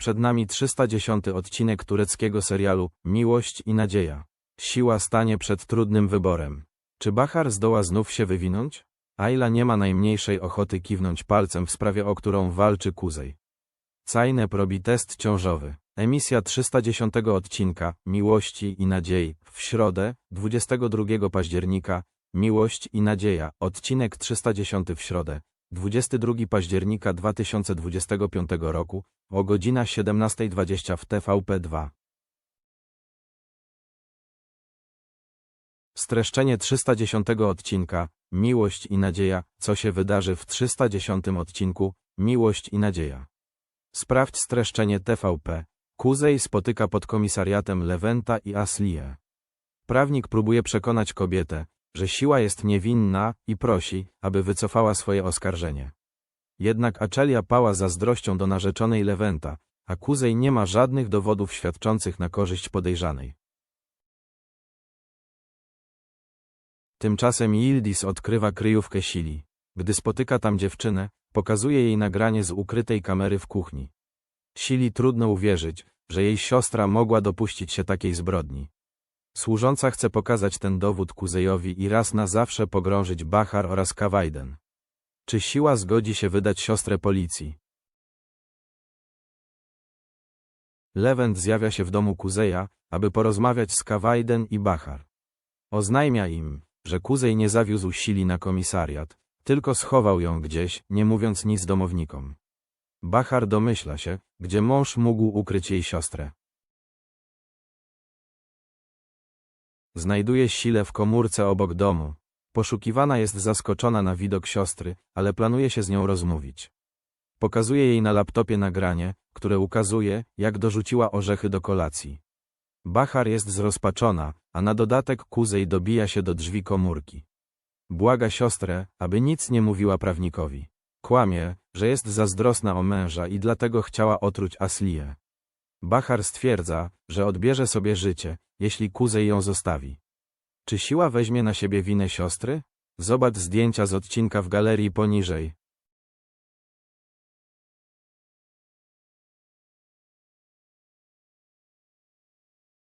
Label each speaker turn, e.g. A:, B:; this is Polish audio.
A: Przed nami 310 odcinek tureckiego serialu Miłość i Nadzieja. Siła stanie przed trudnym wyborem. Czy Bahar zdoła znów się wywinąć? Ayla nie ma najmniejszej ochoty kiwnąć palcem w sprawie, o którą walczy Kuzej. Cajnep robi test ciążowy. Emisja 310 odcinka Miłości i Nadziei w środę 22 października Miłość i Nadzieja odcinek 310 w środę 22 października 2025 roku o godzina 17.20 w TVP2. Streszczenie 310 odcinka Miłość i Nadzieja co się wydarzy w 310 odcinku Miłość i Nadzieja. Sprawdź streszczenie TVP. Kuzej spotyka pod komisariatem Lewenta i Aslię. Prawnik próbuje przekonać kobietę, że siła jest niewinna i prosi, aby wycofała swoje oskarżenie. Jednak Aczelia pała zazdrością do narzeczonej Lewenta, a Kuzej nie ma żadnych dowodów świadczących na korzyść podejrzanej. Tymczasem Yildiz odkrywa kryjówkę Sili. Gdy spotyka tam dziewczynę, pokazuje jej nagranie z ukrytej kamery w kuchni. Sili trudno uwierzyć, że jej siostra mogła dopuścić się takiej zbrodni. Służąca chce pokazać ten dowód Kuzejowi i raz na zawsze pogrążyć Bahar oraz Kawajden. Czy siła zgodzi się wydać siostrę policji? Lewent zjawia się w domu Kuzeja, aby porozmawiać z Kawajden i Bahar. Oznajmia im, że Kuzej nie zawiózł Sili na komisariat, tylko schował ją gdzieś, nie mówiąc nic domownikom. Bahar domyśla się, gdzie mąż mógł ukryć jej siostrę. Znajduje Silę w komórce obok domu. Poszukiwana jest zaskoczona na widok siostry, ale planuje się z nią rozmówić. Pokazuje jej na laptopie nagranie, które ukazuje, jak dorzuciła orzechy do kolacji. Bahar jest zrozpaczona, a na dodatek Kuzej dobija się do drzwi komórki. Błaga siostrę, aby nic nie mówiła prawnikowi. Kłamie, że jest zazdrosna o męża i dlatego chciała otruć Aslię. Bahar stwierdza, że odbierze sobie życie, jeśli Kuzej ją zostawi. Czy siła weźmie na siebie winę siostry? Zobacz zdjęcia z odcinka w galerii poniżej.